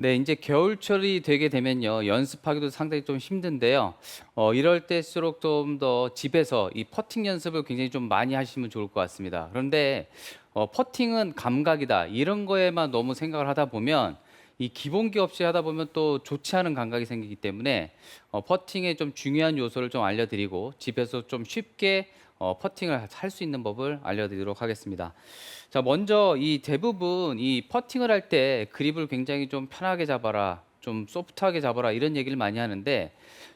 네, 이제 겨울철이 되게 되면요. 연습하기도 상당히 좀 힘든데요. 어, 이럴 때일수록 좀 더 집에서 이 퍼팅 연습을 굉장히 좀 많이 하시면 좋을 것 같습니다. 그런데 어, 퍼팅은 감각이다. 이런 거에만 너무 생각을 하다 보면 이 기본기 없이 하다 보면 또 좋지 않은 감각이 생기기 때문에 어, 퍼팅의 좀 중요한 요소를 좀 알려드리고 집에서 좀 쉽게 어, 퍼팅을 할 수 있는 법을 알려드리도록 하겠습니다. 자, 먼저 이 대부분 이 퍼팅을 할 때 그립을 굉장히 좀 편하게 잡아라, 좀 소프트하게 잡아라 이런 얘기를 많이 하는데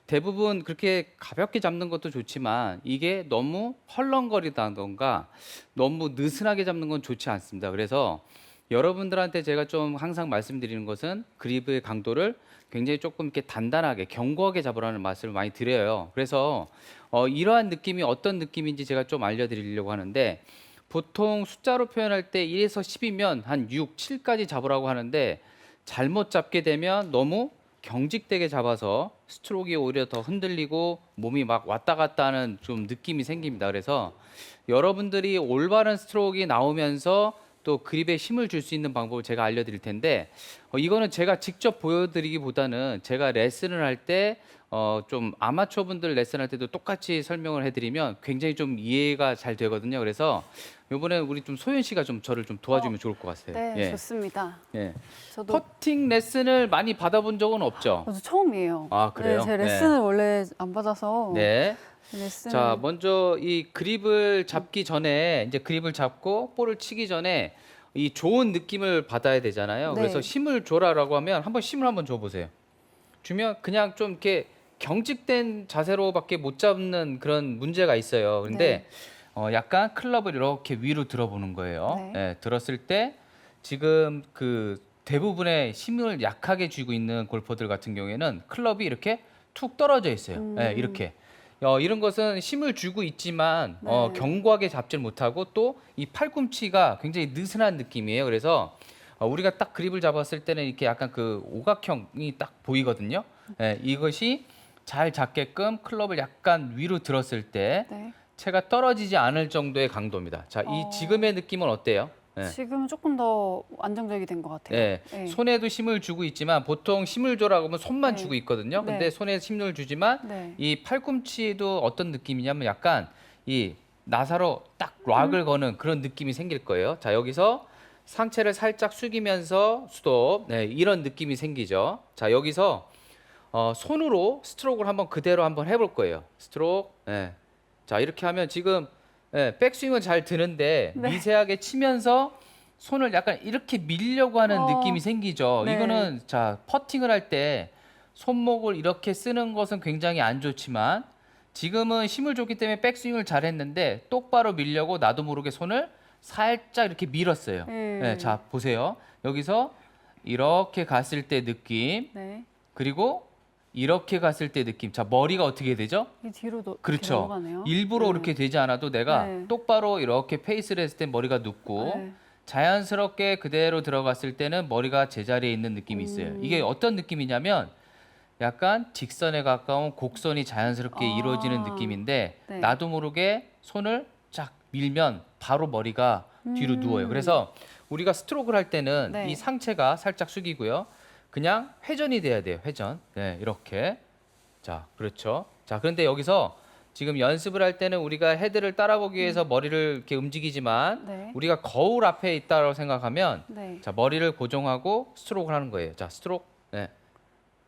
대부분 그렇게 가볍게 잡는 것도 좋지만 이게 너무 헐렁거리다던가 너무 느슨하게 잡는 건 좋지 않습니다. 그래서 여러분들한테 제가 좀 항상 말씀드리는 것은 그립의 강도를 굉장히 조금 이렇게 단단하게 견고하게 잡으라는 말씀을 많이 드려요. 그래서 어, 이러한 느낌이 어떤 느낌인지 제가 좀 알려드리려고 하는데 보통 숫자로 표현할 때 1에서 10이면 한 6, 7까지 잡으라고 하는데 잘못 잡게 되면 너무 경직되게 잡아서 스트로크가 오히려 더 흔들리고 몸이 막 왔다 갔다 하는 좀 느낌이 생깁니다. 그래서 여러분들이 올바른 스트로크가 나오면서 또 그립에 힘을 줄 수 있는 방법을 제가 알려드릴 텐데 어, 이거는 제가 직접 보여드리기보다는 제가 레슨을 할때 어, 좀 아마추어 분들 레슨할 때도 똑같이 설명을 해드리면 굉장히 좀 이해가 잘 되거든요. 그래서 이번에 우리 좀 소연 씨가 좀 저를 좀 도와주면 좋을 것 같아요. 네, 예. 좋습니다. 예. 저도 퍼팅 레슨을 많이 받아본 적은 없죠. 저도 처음이에요. 아, 그래요? 네, 제 네. 레슨을 원래 안 받아서 네. 레슨. 자, 먼저 이 그립을 잡기 전에 이제 그립을 잡고 볼을 치기 전에 이 좋은 느낌을 받아야 되잖아요. 네. 그래서 힘을 줘라라고 하면 한번 힘을 한번 줘 보세요. 주면 그냥 좀 이렇게 경직된 자세로밖에 못 잡는 그런 문제가 있어요. 근데 네. 어, 약간 클럽을 이렇게 위로 들어보는 거예요. 네. 예, 들었을 때 지금 그 대부분의 힘을 약하게 쥐고 있는 골퍼들 같은 경우에는 클럽이 이렇게 툭 떨어져 있어요. 음. 예, 이렇게. 어, 이런 것은 힘을 주고 있지만 어, 네. 견고하게 잡질 못하고 또 이 팔꿈치가 굉장히 느슨한 느낌이에요. 그래서 어, 우리가 딱 그립을 잡았을 때는 이렇게 약간 그 오각형이 딱 보이거든요. 예, 이것이 잘 잡게끔 클럽을 약간 위로 들었을 때 네. 채가 떨어지지 않을 정도의 강도입니다. 자, 이 어. 지금의 느낌은 어때요? 네. 지금 조금 더 안정적이 된 것 같아요. 네. 네. 손에도 힘을 주고 있지만 보통 힘을 줘라고 하면 손만 네. 주고 있거든요. 네. 근데 손에 힘을 주지만 네. 이 팔꿈치도 어떤 느낌이냐면 약간 이 나사로 딱 락을 음. 거는 그런 느낌이 생길 거예요. 자, 여기서 상체를 살짝 숙이면서 스톱. 네, 이런 느낌이 생기죠. 자, 여기서 어, 손으로 스트로크를 한번 그대로 한번 해볼 거예요. 스트로크. 네. 자, 이렇게 하면 지금 네, 백스윙은 잘 드는데 네. 미세하게 치면서 손을 약간 이렇게 밀려고 하는 어. 느낌이 생기죠. 네. 이거는 자 퍼팅을 할 때 손목을 이렇게 쓰는 것은 굉장히 안 좋지만 지금은 힘을 줬기 때문에 백스윙을 잘 했는데 똑바로 밀려고 나도 모르게 손을 살짝 이렇게 밀었어요. 음. 네, 자 보세요. 여기서 이렇게 갔을 때 느낌 네. 그리고 이렇게 갔을 때 느낌. 자 머리가 어떻게 되죠? 이 뒤로 도 그렇죠. 넘어가네요. 일부러 네. 그렇게 되지 않아도 내가 네. 똑바로 이렇게 페이스를 했을 때 머리가 눕고 네. 자연스럽게 그대로 들어갔을 때는 머리가 제자리에 있는 느낌이 있어요. 음. 이게 어떤 느낌이냐면 약간 직선에 가까운 곡선이 자연스럽게 아. 이루어지는 느낌인데 네. 나도 모르게 손을 쫙 밀면 바로 머리가 뒤로 음. 누워요. 그래서 우리가 스트로크를 할 때는 네. 이 상체가 살짝 숙이고요. 그냥 회전이 돼야 돼요. 회전. 네, 이렇게. 자, 그렇죠. 자, 그런데 여기서 지금 연습을 할 때는 우리가 헤드를 따라보기 위해서 머리를 이렇게 움직이지만 음. 네. 우리가 거울 앞에 있다고 생각하면 네. 자 머리를 고정하고 스트로크를 하는 거예요. 자 스트로크, 네,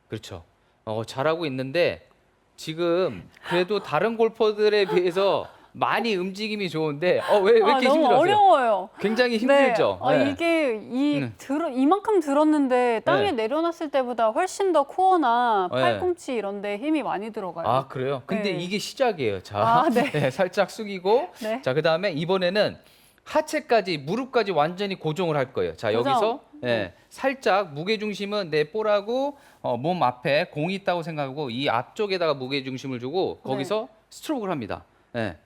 그렇죠. 어 잘하고 있는데 지금 그래도 다른 골퍼들에 비해서 많이 움직임이 좋은데 어 왜 왜 아, 이렇게 너무 힘들어요? 어려워요. 굉장히 힘들죠. 네. 아, 네. 이게 이 음. 들어 이만큼 들었는데 땅에 네. 내려놨을 때보다 훨씬 더 코어나 네. 팔꿈치 이런 데 힘이 많이 들어가요. 아 그래요? 근데 네. 이게 시작이에요. 자, 아, 네. 네, 살짝 숙이고 네. 자 그다음에 이번에는 하체까지 무릎까지 완전히 고정을 할 거예요. 자 고정. 여기서 예, 네. 살짝 무게 중심은 내 볼하고 어, 몸 앞에 공이 있다고 생각하고 이 앞쪽에다가 무게 중심을 주고 네. 거기서 스트로크를 합니다. 예.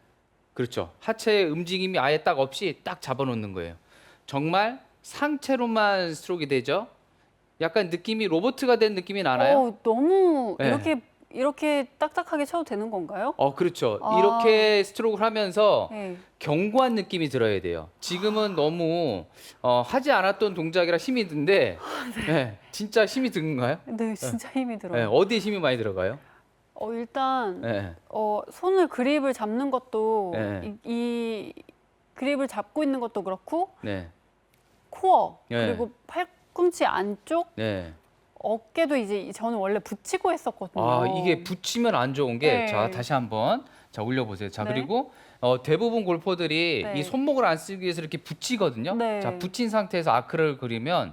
그렇죠. 하체의 움직임이 아예 딱 없이 딱 잡아놓는 거예요. 정말 상체로만 스트로크가 되죠. 약간 느낌이 로보트가 된 느낌이 나나요? 어, 너무 네. 이렇게 이렇게 딱딱하게 쳐도 되는 건가요? 어, 그렇죠. 아. 이렇게 스트로크를 하면서 네. 견고한 느낌이 들어야 돼요. 지금은 너무 어, 하지 않았던 동작이라 힘이 든데, 네, 진짜 힘이 드는가요? 네, 진짜 힘이 네, 들어요. 어디에 힘이 많이 들어가요? 어, 일단 네. 어, 손을 그립을 잡는 것도 네. 이, 이 그립을 잡고 있는 것도 그렇고 네, 코어 네. 그리고 팔꿈치 안쪽 네. 어깨도 이제 저는 원래 붙이고 했었거든요. 아 이게 붙이면 안 좋은 게 네. 자 다시 한번 자 올려보세요. 자 네. 그리고 어, 대부분 골퍼들이 네. 이 손목을 안 쓰기 위해서 이렇게 붙이거든요. 네. 자 붙인 상태에서 아크를 그리면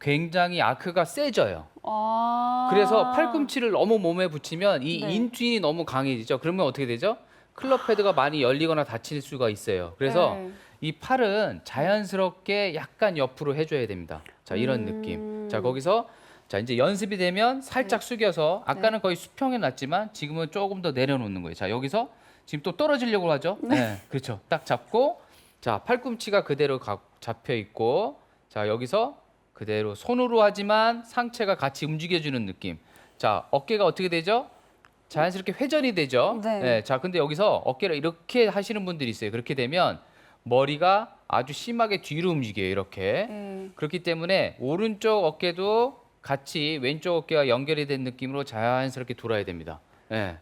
굉장히 아크가 세져요. 아. 그래서 팔꿈치를 너무 몸에 붙이면 이 네. 인투인이 너무 강해지죠. 그러면 어떻게 되죠? 클럽 헤드가 많이 열리거나 다칠 수가 있어요. 그래서 네. 이 팔은 자연스럽게 약간 옆으로 해줘야 됩니다. 자 이런 음. 느낌. 자 거기서 자 이제 연습이 되면 살짝 숙여서 아까는 거의 수평에 놨지만 지금은 조금 더 내려놓는 거예요. 자 여기서 지금 또 떨어지려고 하죠. 네, 그렇죠. 딱 잡고 자 팔꿈치가 그대로 가- 잡혀 있고 자 여기서 그대로 손으로 하지만 상체가 같이 움직여주는 느낌. 자 어깨가 어떻게 되죠? 자연스럽게 회전이 되죠. 네. 자 근데 여기서 어깨를 이렇게 하시는 분들이 있어요. 그렇게 되면 머리가 아주 심하게 뒤로 움직여요. 이렇게. 네. 그렇기 때문에 오른쪽 어깨도 같이 왼쪽 어깨와 연결이 된 느낌으로 자연스럽게 돌아야 됩니다. 예.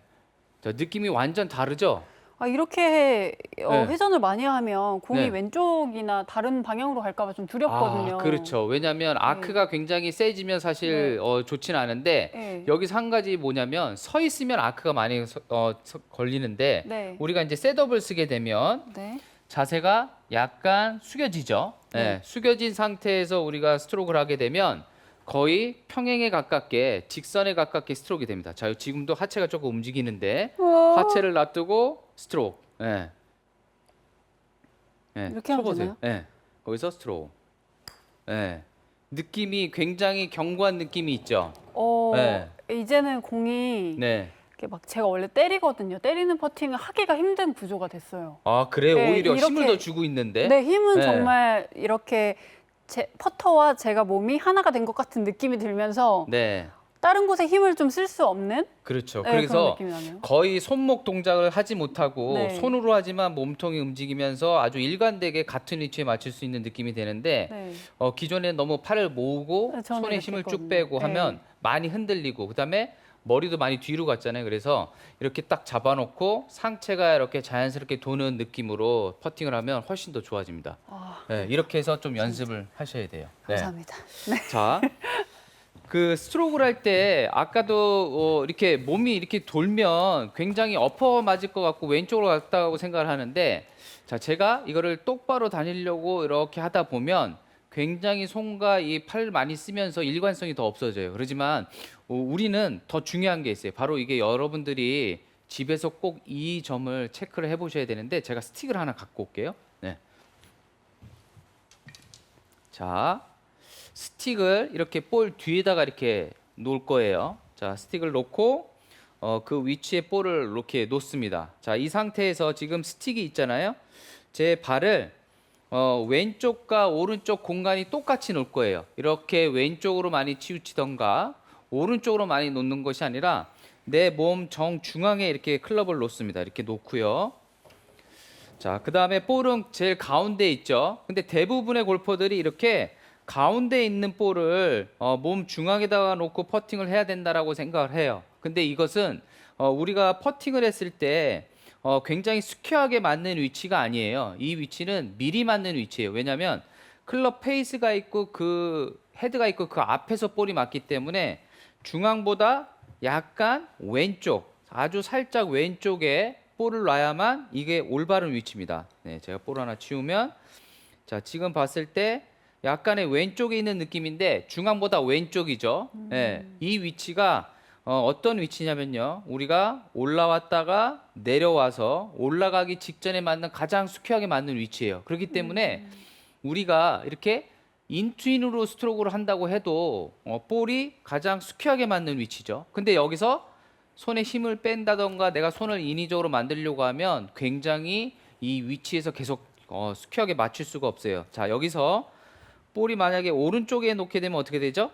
자, 느낌이 완전 다르죠? 아 이렇게 어, 네. 회전을 많이 하면 공이 네. 왼쪽이나 다른 방향으로 갈까봐 좀 두렵거든요. 아, 그렇죠. 왜냐하면 아크가 굉장히 세지면 사실 네. 어, 좋지는 않은데 네. 여기서 한 가지 뭐냐면 서 있으면 아크가 많이 서- 어, 서- 걸리는데 네. 우리가 이제 셋업을 쓰게 되면 네. 자세가 약간 숙여지죠. 예, 네. 숙여진 상태에서 우리가 스트로크를 하게 되면 거의 평행에 가깝게 직선에 가깝게 스트로크가 됩니다. 자, 지금도 하체가 조금 움직이는데. 하체를 놔두고 스트로크. 예. 예, 이렇게 하면 쳐보세요. 예. 거기서 스트로크. 예. 느낌이 굉장히 견고한 느낌이 있죠. 어, 네. 이제는 공이 네. 이렇게 막 제가 원래 때리거든요. 때리는 퍼팅을 하기가 힘든 구조가 됐어요. 아, 그래요. 네, 오히려 힘을 이렇게- 더 주고 있는데. 네, 힘은 네. 정말 이렇게 제 퍼터와 제가 몸이 하나가 된 것 같은 느낌이 들면서 네. 다른 곳에 힘을 좀 쓸 수 없는 그렇죠. 네, 그래서. 거의 손목 동작을 하지 못하고 네. 손으로 하지만 몸통이 움직이면서 아주 일관되게 같은 위치에 맞출 수 있는 느낌이 되는데 네. 어, 기존에는 너무 팔을 모으고 네, 손에 힘을 쭉 했거든요. 빼고 네. 하면 많이 흔들리고 그다음에 머리도 많이 뒤로 갔잖아요. 그래서 이렇게 딱 잡아놓고 상체가 이렇게 자연스럽게 도는 느낌으로 퍼팅을 하면 훨씬 더 좋아집니다. 아, 네, 이렇게 해서 좀 연습을 하셔야 돼요. 네. 감사합니다. 자, 그 스트로크를 할 때 아까도 어, 이렇게 몸이 이렇게 돌면 굉장히 엎어 맞을 것 같고 왼쪽으로 갔다고 생각을 하는데 자, 제가 이거를 똑바로 다니려고 이렇게 하다 보면 굉장히 손과 이 팔 많이 쓰면서 일관성이 더 없어져요. 그렇지만 어, 우리는 더 중요한 게 있어요. 바로 이게 여러분들이 집에서 꼭 이 점을 체크를 해보셔야 되는데 제가 스틱을 하나 갖고 올게요. 네. 자, 스틱을 이렇게 볼 뒤에다가 이렇게 놓을 거예요. 자, 스틱을 놓고 어, 그 위치에 볼을 이렇게 놓습니다. 자, 이 상태에서 지금 스틱이 있잖아요. 제 발을 어, 왼쪽과 오른쪽 공간이 똑같이 놓을 거예요. 이렇게 왼쪽으로 많이 치우치던가 오른쪽으로 많이 놓는 것이 아니라 내 몸 정중앙에 이렇게 클럽을 놓습니다. 이렇게 놓고요. 자, 그 다음에 볼은 제일 가운데 있죠. 근데 대부분의 골퍼들이 이렇게 가운데 있는 볼을 어, 몸 중앙에다가 놓고 퍼팅을 해야 된다라고 생각을 해요. 근데 이것은 어, 우리가 퍼팅을 했을 때 어, 굉장히 스퀘어하게 맞는 위치가 아니에요. 이 위치는 미리 맞는 위치예요. 왜냐하면 클럽 페이스가 있고 그 헤드가 있고 그 앞에서 볼이 맞기 때문에 중앙보다 약간 왼쪽, 아주 살짝 왼쪽에 볼을 놔야만 이게 올바른 위치입니다. 네, 제가 볼 하나 치우면 자 지금 봤을 때 약간의 왼쪽에 있는 느낌인데 중앙보다 왼쪽이죠. 네, 이 위치가 어, 어떤 위치냐면요. 우리가 올라왔다가 내려와서 올라가기 직전에 맞는 가장 스퀘어하게 맞는 위치예요. 그렇기 때문에 우리가 이렇게 인투인으로 스트로크를 한다고 해도 어, 볼이 가장 스퀘어하게 맞는 위치죠. 근데 여기서 손에 힘을 뺀다던가 내가 손을 인위적으로 만들려고 하면 굉장히 이 위치에서 계속 어, 스퀘어하게 맞출 수가 없어요. 자 여기서 볼이 만약에 오른쪽에 놓게 되면 어떻게 되죠?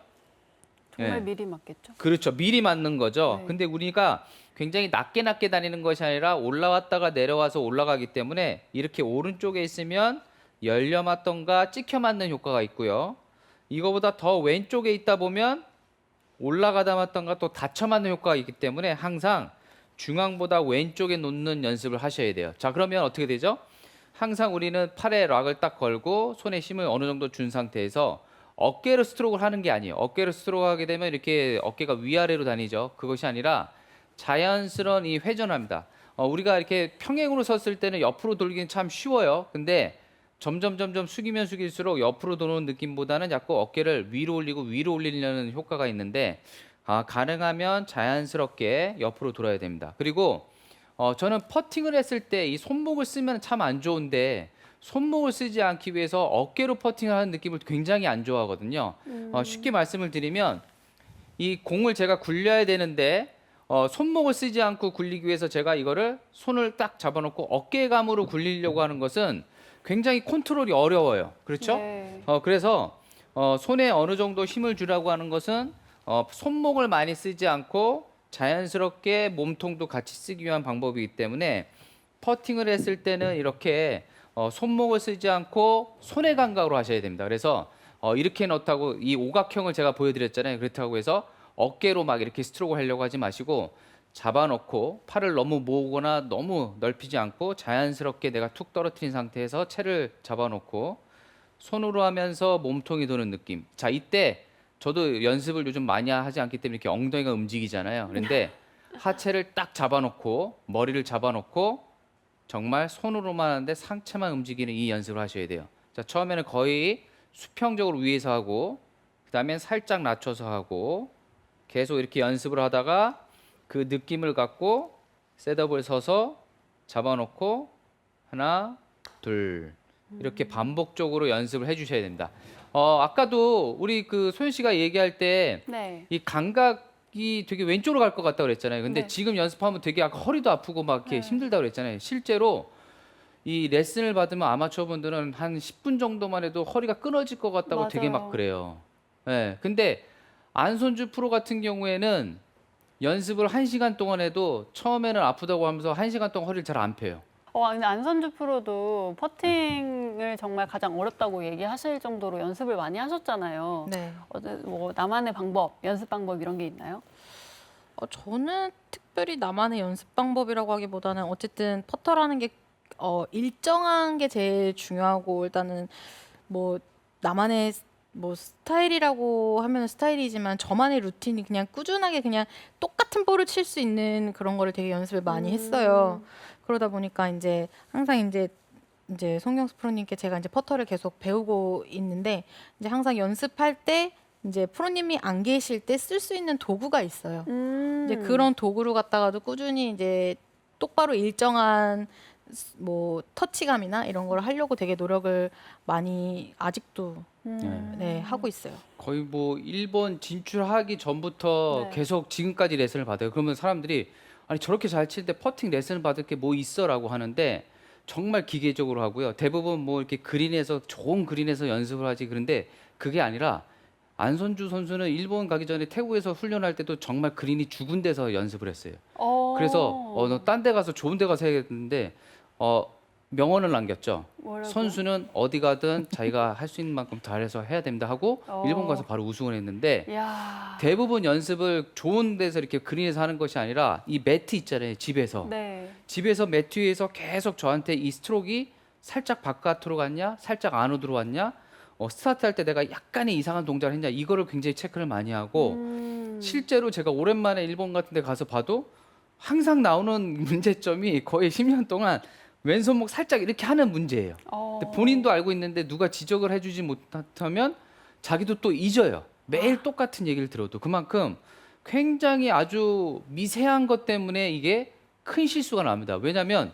정말 네. 미리 맞겠죠. 그렇죠. 미리 맞는 거죠. 네. 근데 우리가 굉장히 낮게 낮게 다니는 것이 아니라 올라왔다가 내려와서 올라가기 때문에 이렇게 오른쪽에 있으면 열려 맞던가 찍혀 맞는 효과가 있고요. 이거보다 더 왼쪽에 있다 보면 올라가다 맞던가 또 닫혀 맞는 효과가 있기 때문에 항상 중앙보다 왼쪽에 놓는 연습을 하셔야 돼요. 자, 그러면 어떻게 되죠? 항상 우리는 팔에 락을 딱 걸고 손에 힘을 어느 정도 준 상태에서 어깨로 스트로크를 하는 게 아니에요. 어깨로 스트로크 하게 되면 이렇게 어깨가 위아래로 다니죠. 그것이 아니라 자연스러운 이 회전합니다. 어, 우리가 이렇게 평행으로 섰을 때는 옆으로 돌기는 참 쉬워요. 근데 점점 점점 숙이면 숙일수록 옆으로 도는 느낌보다는 자꾸 어깨를 위로 올리고 위로 올리려는 효과가 있는데 아, 가능하면 자연스럽게 옆으로 돌아야 됩니다. 그리고 어, 저는 퍼팅을 했을 때 이 손목을 쓰면 참 안 좋은데 손목을 쓰지 않기 위해서 어깨로 퍼팅을 하는 느낌을 굉장히 안 좋아하거든요. 어, 쉽게 말씀을 드리면 이 공을 제가 굴려야 되는데 어, 손목을 쓰지 않고 굴리기 위해서 제가 이거를 손을 딱 잡아놓고 어깨감으로 굴리려고 하는 것은 굉장히 컨트롤이 어려워요. 그렇죠? 네. 어, 그래서 어, 손에 어느 정도 힘을 주라고 하는 것은 어, 손목을 많이 쓰지 않고 자연스럽게 몸통도 같이 쓰기 위한 방법이기 때문에 퍼팅을 했을 때는 이렇게 어, 손목을 쓰지 않고 손의 감각으로 하셔야 됩니다. 그래서 어, 이렇게 넣다고 이 오각형을 제가 보여드렸잖아요. 그렇다고 해서 어깨로 막 이렇게 스트로크 하려고 하지 마시고 잡아놓고 팔을 너무 모으거나 너무 넓히지 않고 자연스럽게 내가 툭 떨어뜨린 상태에서 채를 잡아놓고 손으로 하면서 몸통이 도는 느낌. 자 이때 저도 연습을 요즘 많이 하지 않기 때문에 이렇게 엉덩이가 움직이잖아요. 그런데 하체를 딱 잡아놓고 머리를 잡아놓고 정말 손으로만 하는데 상체만 움직이는 이 연습을 하셔야 돼요. 자 처음에는 거의 수평적으로 위에서 하고 그다음엔 살짝 낮춰서 하고 계속 이렇게 연습을 하다가 그 느낌을 갖고 셋업을 서서 잡아놓고 하나 둘 이렇게 반복적으로 연습을 해주셔야 됩니다. 어 아까도 우리 그 소연 씨가 얘기할 때 네. 이 감각이 되게 왼쪽으로 갈 것 같다 그랬잖아요. 근데 네. 지금 연습하면 되게 아까 허리도 아프고 막 이렇게 네. 힘들다 그랬잖아요. 실제로 이 레슨을 받으면 아마추어 분들은 한 10분 정도만 해도 허리가 끊어질 것 같다고 되게 맞아요. 막 그래요. 예. 근데 안손주 프로 같은 경우에는 연습을 한시간 동안 해도 처음에는 아프다고 하면서 한시간 동안 허리를 잘 안 펴요. 어, 근데 안선주 프로도 퍼팅을 정말 가장 어렵다고 얘기하실 정도로 연습을 많이 하셨잖아요. 네. 어, 뭐 나만의 방법, 연습 방법 이런 게 있나요? 어, 저는 특별히 나만의 연습 방법이라고 하기보다는 어쨌든 퍼터라는 게 어, 일정한 게 제일 중요하고 일단은 뭐 나만의 뭐 스타일이라고 하면 스타일이지만 저만의 루틴이 그냥 꾸준하게 그냥 똑같은 볼을 칠 수 있는 그런 거를 되게 연습을 많이 음. 했어요. 그러다 보니까 이제 항상 이제 이제 송경수 프로님께 제가 이제 퍼터를 계속 배우고 있는데 이제 항상 연습할 때 이제 프로님이 안 계실 때 쓸 수 있는 도구가 있어요. 음. 이제 그런 도구를 갖다가도 꾸준히 이제 똑바로 일정한 스- 뭐 터치감이나 이런 걸 하려고 되게 노력을 많이 아직도 음. 네 하고 있어요. 거의 뭐 일본 진출하기 전부터 네. 계속 지금까지 레슨을 받아요. 그러면 사람들이 아니 저렇게 잘칠때 퍼팅 레슨을 받을 게 뭐 있어라고 하는데 정말 기계적으로 하고요. 대부분 뭐 이렇게 그린에서 좋은 그린에서 연습을 하지 그런데 그게 아니라 안선주 선수는 일본 가기 전에 태국에서 훈련할 때도 정말 그린이 죽은 데서 연습을 했어요. 어. 그래서 어 너 딴 데 가서 좋은 데 가서 해야겠는데 어 명언을 남겼죠. 뭐라고? 선수는 어디 가든 자기가 할 수 있는 만큼 잘해서 해야 됩니다 하고 어. 일본 가서 바로 우승을 했는데 야. 대부분 연습을 좋은 데서 이렇게 그린에서 하는 것이 아니라 이 매트 있잖아요 집에서 네. 집에서 매트 위에서 계속 저한테 이 스트로크가 살짝 바깥으로 갔냐 살짝 안으로 들어왔냐 어, 스타트 할 때 내가 약간의 이상한 동작을 했냐 이거를 굉장히 체크를 많이 하고 음. 실제로 제가 오랜만에 일본 같은 데 가서 봐도 항상 나오는 문제점이 거의 10년 동안 왼손목 살짝 이렇게 하는 문제예요. 어. 본인도 알고 있는데 누가 지적을 해주지 못하면 자기도 또 잊어요. 매일 똑같은 얘기를 들어도 그만큼 굉장히 아주 미세한 것 때문에 이게 큰 실수가 납니다. 왜냐하면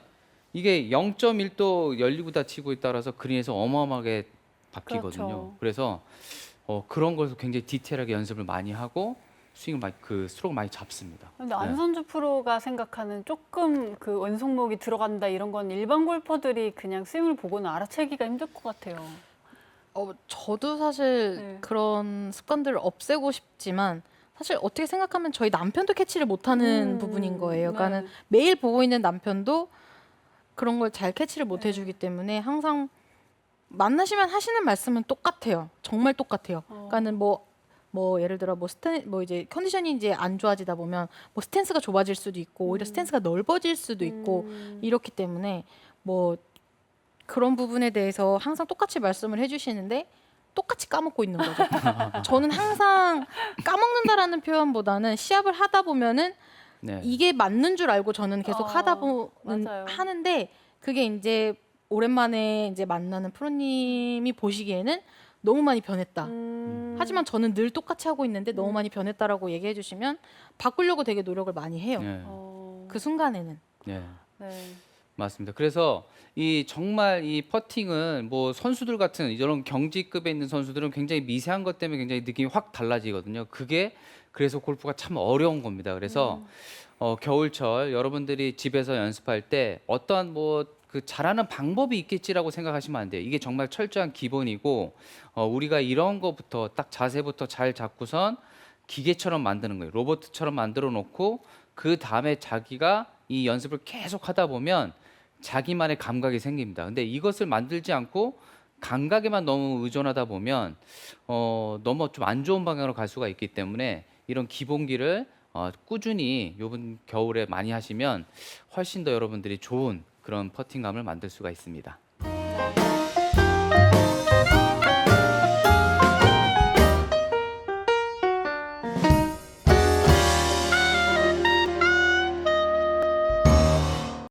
이게 0.1도 열리고 닫히고에 따라서 그린에서 어마어마하게 바뀌거든요. 그렇죠. 그래서 어, 그런 것을 굉장히 디테일하게 연습을 많이 하고 스윙을 많이 그 스트로크 많이 잡습니다. 근데 네. 안선주 프로가 생각하는 조금 그 왼손목이 들어간다 이런 건 일반 골퍼들이 그냥 스윙을 보고는 알아채기가 힘들 것 같아요. 어, 저도 사실 네. 그런 습관들을 없애고 싶지만 사실 어떻게 생각하면 저희 남편도 캐치를 못하는 음, 부분인 거예요. 그러니까는 네. 매일 보고 있는 남편도 그런 걸 잘 캐치를 못 네. 해주기 때문에 항상 만나시면 하시는 말씀은 똑같아요. 정말 똑같아요. 어. 그러니까는 뭐, 뭐 예를 들어 뭐 스탠 뭐 이제 컨디션이 이제 안 좋아지다 보면 뭐 스탠스가 좁아질 수도 있고 오히려 음. 스탠스가 넓어질 수도 있고 음. 이렇기 때문에 뭐 그런 부분에 대해서 항상 똑같이 말씀을 해주시는데 똑같이 까먹고 있는 거죠. 저는 항상 까먹는다라는 표현보다는 시합을 하다 보면은 네. 이게 맞는 줄 알고 저는 계속 어, 하다 보는 맞아요. 하는데 그게 이제 오랜만에 이제 만나는 프로님이 보시기에는 너무 많이 변했다. 음. 하지만 저는 늘 똑같이 하고 있는데 너무 음. 많이 변했다라고 얘기해 주시면 바꾸려고 되게 노력을 많이 해요. 네. 어. 그 순간에는. 네. 네. 맞습니다. 그래서 이 정말 이 퍼팅은 뭐 선수들 같은 이런 경지급에 있는 선수들은 굉장히 미세한 것 때문에 굉장히 느낌이 확 달라지거든요. 그게 그래서 골프가 참 어려운 겁니다. 그래서 음. 어, 겨울철 여러분들이 집에서 연습할 때 어떠한 뭐 그 잘하는 방법이 있겠지라고 생각하시면 안 돼요. 이게 정말 철저한 기본이고 어, 우리가 이런 거부터 딱 자세부터 잘 잡고선 기계처럼 만드는 거예요. 로봇처럼 만들어 놓고 그 다음에 자기가 이 연습을 계속 하다 보면 자기만의 감각이 생깁니다. 근데 이것을 만들지 않고 감각에만 너무 의존하다 보면 어, 너무 좀 안 좋은 방향으로 갈 수가 있기 때문에 이런 기본기를 어, 꾸준히 요번 겨울에 많이 하시면 훨씬 더 여러분들이 좋은 그런 퍼팅감을 만들 수가 있습니다.